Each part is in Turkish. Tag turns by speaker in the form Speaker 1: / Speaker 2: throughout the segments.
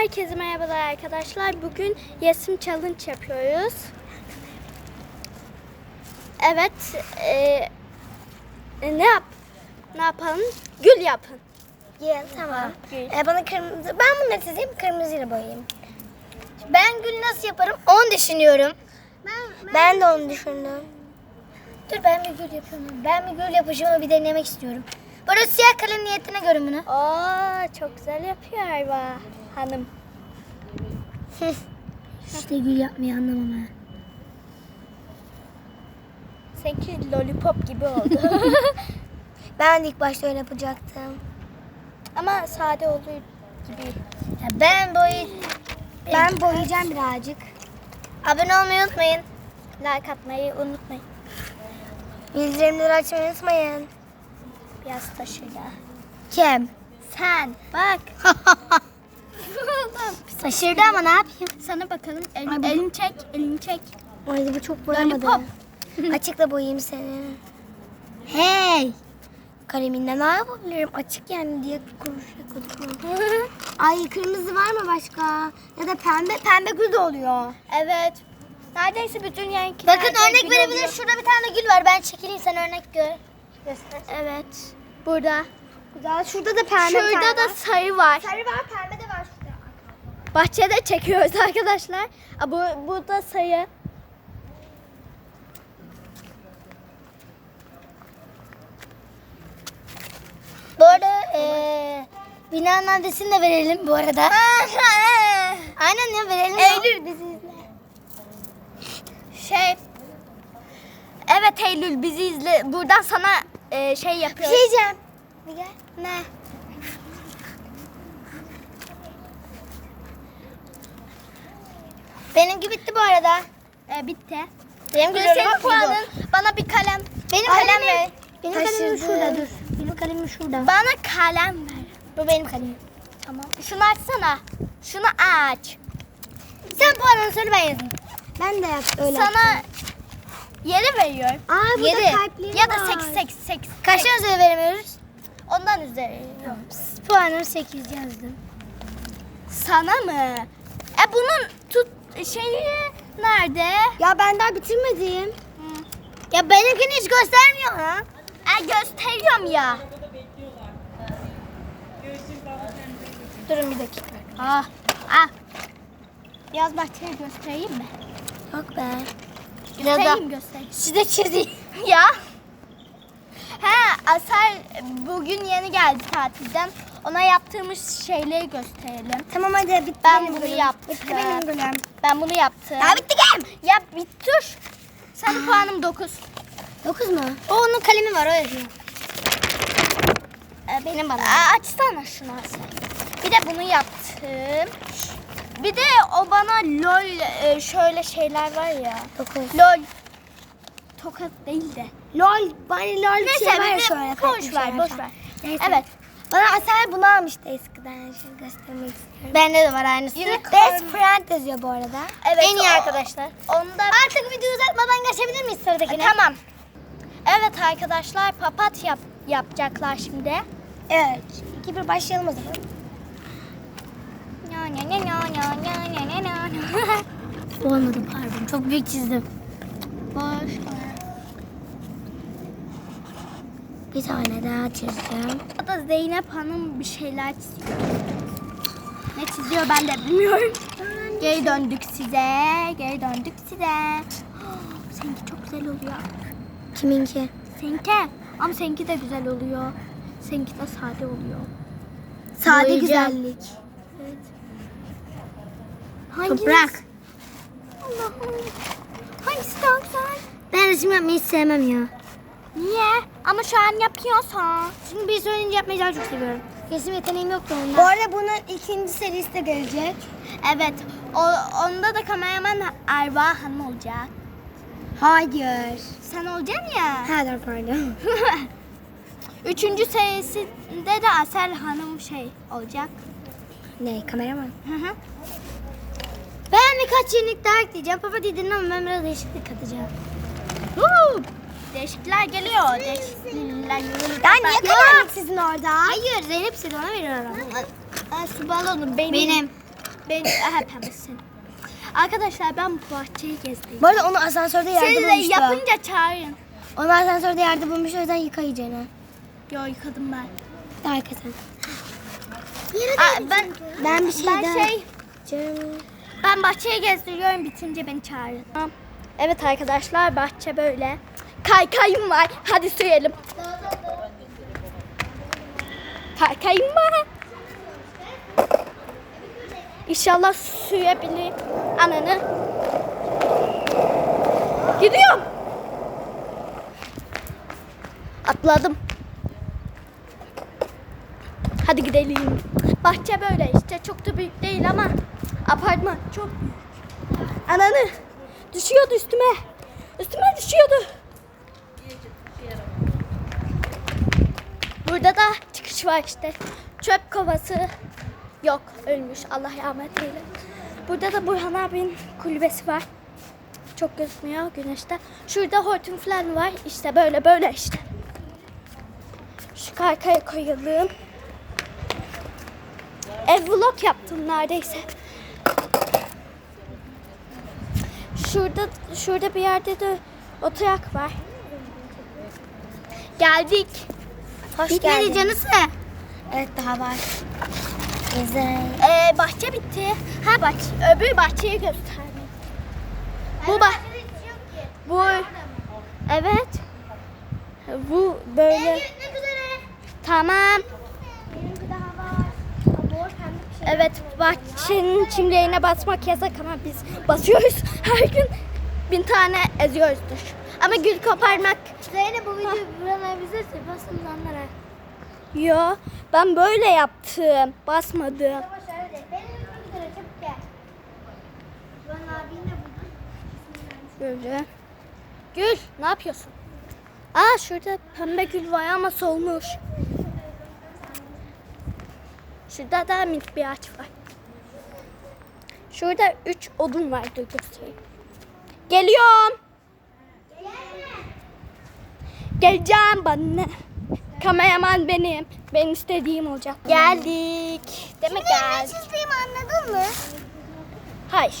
Speaker 1: Herkese merhabalar arkadaşlar. Bugün resim challenge yapıyoruz. Evet. e, e, ne yap? Ne yapalım? Gül yapın.
Speaker 2: Gel tamam.
Speaker 1: Gül.
Speaker 2: Ee, bana kırmızı, ben bunu çizeyim? Kırmızıyla boyayayım. Ben gül nasıl yaparım? Onu düşünüyorum. Ben, de onu düşündüm. Dur ben bir gül yapıyorum. Ben bir gül yapışımı bir denemek istiyorum. Böyle siyah kalem niyetine görün bunu.
Speaker 1: Aa, çok güzel yapıyor Ayva hanım.
Speaker 2: işte gül yapmayı anlamam ha.
Speaker 1: Seninki lollipop gibi oldu.
Speaker 2: Ben ilk başta öyle yapacaktım.
Speaker 1: Ama sade olduğu gibi.
Speaker 2: Ya ben boy ben boyayacağım birazcık. Abone olmayı unutmayın.
Speaker 1: Like atmayı unutmayın.
Speaker 2: Bildirimleri açmayı unutmayın.
Speaker 1: Biraz taşıyla.
Speaker 2: Kim?
Speaker 1: Sen bak.
Speaker 2: Şaşırdı ama ne yapayım?
Speaker 1: Sana bakalım. El,
Speaker 2: Ay, bu-
Speaker 1: elini çek, elini çek.
Speaker 2: Ay bu çok boyamadı.
Speaker 1: Lollipop.
Speaker 2: Açıkla boyayayım seni. Hey! Kaleminde ne yapabilirim? Açık yani diye konuşuyorduk. Ay kırmızı var mı başka? Ya da pembe, pembe gül de oluyor.
Speaker 1: Evet. Neredeyse bütün renkler.
Speaker 2: Bakın örnek verebilir. Şurada bir tane gül var. Ben çekileyim sen örnek gör.
Speaker 1: Evet. Burada.
Speaker 2: Güzel. Şurada da pembe
Speaker 1: Şurada da sarı var.
Speaker 2: Sarı var, pembe de.
Speaker 1: Bahçede çekiyoruz arkadaşlar. Bu, bu da sarı.
Speaker 2: Bu arada eee binanın adresini de verelim bu arada. Aynen ya verelim.
Speaker 1: Eylül
Speaker 2: bizi izle.
Speaker 1: Şey. Evet Eylül bizi izle. Buradan sana e, şey
Speaker 2: Bir
Speaker 1: yapıyoruz.
Speaker 2: şey diyeceğim. Bir gel.
Speaker 1: Ne?
Speaker 2: Benimki bitti bu arada.
Speaker 1: E, bitti.
Speaker 2: Benim bak
Speaker 1: puanın. Bana bir kalem.
Speaker 2: Benim
Speaker 1: Kalem ver.
Speaker 2: Benim kalemim şurada dur. Benim kalemim şurada.
Speaker 1: Bana kalem ver.
Speaker 2: Bu benim kalemim.
Speaker 1: Tamam. Şunu açsana. Şunu aç.
Speaker 2: Sen puanını söyle ben yazayım. Ben de yap öyle.
Speaker 1: Sana yeri veriyorum.
Speaker 2: Aa burada
Speaker 1: Yedi.
Speaker 2: kalpleri
Speaker 1: Ya da
Speaker 2: var.
Speaker 1: 8 8 8.
Speaker 2: Kaçtan üzeri veremiyoruz?
Speaker 1: Ondan üzeri.
Speaker 2: Puanım 8 yazdım.
Speaker 1: Sana mı? E bunun tut şeyi nerede?
Speaker 2: Ya ben daha bitirmedim.
Speaker 1: Hı.
Speaker 2: Ya benimkini hiç göstermiyor ha.
Speaker 1: E gösteriyorum ya.
Speaker 2: Durun bir dakika.
Speaker 1: Ah. Ah. Biraz bahçeyi göstereyim mi?
Speaker 2: Yok be.
Speaker 1: Göstereyim göstereyim.
Speaker 2: Size çizeyim.
Speaker 1: ya. He Asel bugün yeni geldi tatilden. Ona yaptığımız şeyleri gösterelim.
Speaker 2: Tamam hadi bitti
Speaker 1: Ben
Speaker 2: benim
Speaker 1: bunu
Speaker 2: gülüm.
Speaker 1: yaptım.
Speaker 2: Bitti benim gülüm.
Speaker 1: Ben bunu yaptım.
Speaker 2: Ya bitti gel.
Speaker 1: Ya bir dur. Senin puanım 9.
Speaker 2: 9 mu? O onun kalemi var o yazıyor.
Speaker 1: Ee, benim bana. Aa, açsana şunu Asel. Bir de bunu yaptım. Bir de o bana lol e, şöyle şeyler var ya.
Speaker 2: 9.
Speaker 1: Lol. Tokat değil de.
Speaker 2: Lol, bana lol
Speaker 1: Neyse
Speaker 2: şey var şöyle.
Speaker 1: boş
Speaker 2: farklı
Speaker 1: ver boş ver.
Speaker 2: Neyse.
Speaker 1: Evet.
Speaker 2: Bana Asel bunu almıştı eskiden. Şimdi göstermek istiyorum. Bende de var aynısı. Best friend yazıyor bu arada.
Speaker 1: Evet.
Speaker 2: En iyi
Speaker 1: o-
Speaker 2: arkadaşlar.
Speaker 1: Onda
Speaker 2: Artık videoyu uzatmadan geçebilir miyiz sıradakine?
Speaker 1: E, tamam. Evet arkadaşlar papat yap yapacaklar şimdi.
Speaker 2: Evet. İki bir başlayalım o zaman. Olmadı pardon. Çok büyük çizdim.
Speaker 1: Başla.
Speaker 2: Bir tane daha çizeceğim.
Speaker 1: O da Zeynep Hanım bir şeyler çiziyor. Ne çiziyor ben de bilmiyorum. Geri döndük size. Geri döndük size. Seninki çok güzel oluyor.
Speaker 2: Kiminki?
Speaker 1: Seninki. Ama seninki de güzel oluyor. Seninki de sade oluyor.
Speaker 2: Sade
Speaker 1: Boyayacağım.
Speaker 2: güzellik.
Speaker 1: Evet.
Speaker 2: Toprak.
Speaker 1: Allah'ım. Hangisi daha güzel?
Speaker 2: Ben resim yapmayı sevmem ya.
Speaker 1: Niye? Ama şu an yapıyorsan.
Speaker 2: Çünkü bir söyleyince yapmayı daha çok seviyorum. Resim yeteneğim yoktu ondan. Bu arada bunun ikinci serisi de gelecek.
Speaker 1: Evet. O, onda da kameraman Erva Hanım olacak.
Speaker 2: Hayır.
Speaker 1: Sen olacaksın ya.
Speaker 2: Ha dur pardon.
Speaker 1: Üçüncü serisinde de Asel Hanım şey olacak.
Speaker 2: ne kameraman?
Speaker 1: Hı hı.
Speaker 2: Ben birkaç yenilik daha ekleyeceğim. Papa dedin ama ben biraz değişiklik katacağım.
Speaker 1: Huu! Değişiklikler geliyor. Değişiklikler geliyor.
Speaker 2: Ya niye kalemlik sizin orada?
Speaker 1: Hayır Zeynep size ona veriyorum. Aa, su balonu benim.
Speaker 2: Benim.
Speaker 1: Ben hepimizsin. Arkadaşlar ben bu bahçeyi gezdim.
Speaker 2: Bu arada onu asansörde yerde
Speaker 1: Siz de
Speaker 2: bulmuştu.
Speaker 1: yapınca çağırın.
Speaker 2: Onu asansörde yerde bulmuş o yüzden yıkayacağını.
Speaker 1: Yo yıkadım ben.
Speaker 2: Hakikaten.
Speaker 1: Aa, ben
Speaker 2: Ben bir şey
Speaker 1: ben
Speaker 2: daha-
Speaker 1: şey
Speaker 2: Canım.
Speaker 1: ben bahçeyi gezdiriyorum bitince beni çağırın. Tamam. Evet arkadaşlar bahçe böyle. Kaykayım var. Hadi sürelim. Kaykayım var. İnşallah sürebilirim. Ananı. Gidiyorum. Atladım. Hadi gidelim. Bahçe böyle işte çok da büyük değil ama apartman çok büyük. Ananı düşüyordu üstüme. Üstüme düşüyordu. Burada da çıkış var işte. Çöp kovası yok ölmüş Allah rahmet eylesin. Burada da Burhan abinin kulübesi var. Çok gözükmüyor güneşte. Şurada hortum falan var. İşte böyle böyle işte. Şu kaykaya koyalım. Ev vlog yaptım neredeyse. Şurada şurada bir yerde de oturak var. Geldik.
Speaker 2: Hoş
Speaker 1: Bitmedi
Speaker 2: geldin.
Speaker 1: canısı.
Speaker 2: Evet daha var. Güzel.
Speaker 1: Ee, bahçe bitti. Ha bahçe, öbür bahçeyi gösterdim. Bu bah bu evet. Bu böyle. Tamam. Evet bahçenin çimlerine basmak yasak ama biz basıyoruz her gün bin tane eziyoruzdur. Ama gül koparmak.
Speaker 2: Zeynep bu videoyu buralara bize basın zanlara.
Speaker 1: Yo ben böyle yaptım basmadım. Böyle. Gül ne yapıyorsun? Aa şurada pembe gül var ama solmuş. Şurada da minik bir ağaç var. Şurada üç odun var dur göstereyim. Geliyorum. Geleceğim bana. Kameraman benim. Ben istediğim olacak. Geldik. Demek geldik.
Speaker 2: çizdiğimi anladın mı?
Speaker 1: Hayır.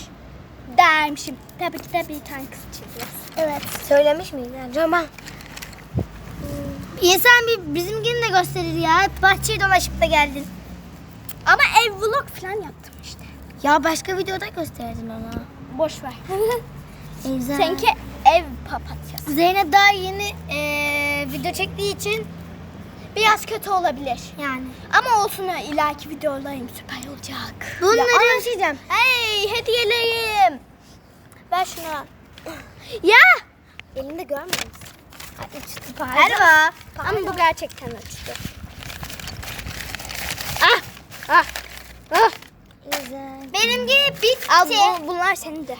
Speaker 1: Dermişim. Tabii ki de bir tane kız çiziyoruz.
Speaker 2: Evet. Söylemiş miydin? Tamam. İnsan bir bizimkini de gösterir ya. Hep bahçeyi dolaşıp da geldin.
Speaker 1: Ama ev vlog falan yaptım işte.
Speaker 2: Ya başka videoda gösterdin ona.
Speaker 1: Boş ver.
Speaker 2: Güzel.
Speaker 1: Seninki ev papatyası.
Speaker 2: Zeynep daha yeni eee, video çektiği için
Speaker 1: Biraz kötü olabilir.
Speaker 2: yani.
Speaker 1: Ama olsun ileriki videolarım süper olacak.
Speaker 2: Bunları
Speaker 1: Ya,
Speaker 2: yaşayacağım.
Speaker 1: Hey hediyelerim. Ver şunu. Ya.
Speaker 2: Elinde görmüyor musun?
Speaker 1: Uçtu pardon.
Speaker 2: Merhaba.
Speaker 1: Ama bu gerçekten uçtu. Ah. Ah. Ah.
Speaker 2: Güzel. Benimki bitti.
Speaker 1: Al bu, bunlar senin de.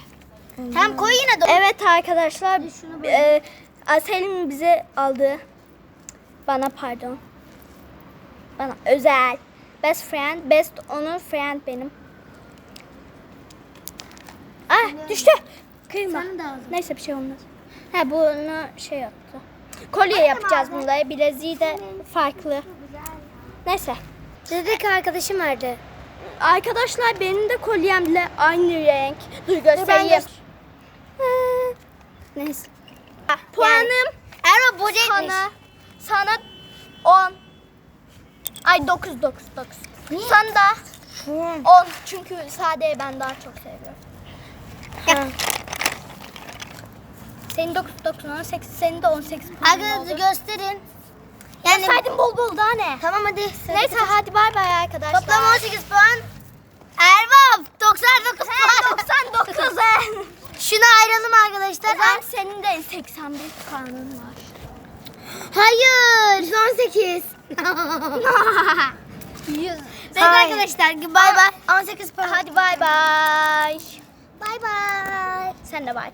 Speaker 2: Tam koy yine de.
Speaker 1: Evet arkadaşlar e, Asel'in bize aldığı bana pardon bana özel best friend best honor friend benim. Ah düştü. Kıyma. Neyse bir şey olmaz. Ha bunu şey yaptı. Kolye yapacağız bunda. Bileziği de farklı. Neyse.
Speaker 2: Dedeki arkadaşım vardı.
Speaker 1: Arkadaşlar benim de kolyemle aynı renk. Dur göstereyim.
Speaker 2: Göster.
Speaker 1: Ha, Neyse. Puanım
Speaker 2: Erva bocaymış.
Speaker 1: sana sana 10. Ay 9 9 9.
Speaker 2: Niye?
Speaker 1: Sana da
Speaker 2: Hı.
Speaker 1: 10 çünkü sadeyi ben daha çok seviyorum.
Speaker 2: Ha.
Speaker 1: Senin 9 9 18 senin de 18 puan
Speaker 2: Arkadaşlar gösterin. Yani
Speaker 1: Saydın bol bol daha ne?
Speaker 2: tamam hadi.
Speaker 1: Neyse hadi bay bay arkadaşlar.
Speaker 2: Toplam 18 puan. Erva 99
Speaker 1: He,
Speaker 2: puan.
Speaker 1: 99 he.
Speaker 2: Şunu ayıralım arkadaşlar.
Speaker 1: Ben senin de 81 puanın var.
Speaker 2: Hayır. 118.
Speaker 1: Yüz.
Speaker 2: Evet arkadaşlar bay bay. 18 puan.
Speaker 1: Hadi bay bay.
Speaker 2: Bay bay.
Speaker 1: Sen de bay.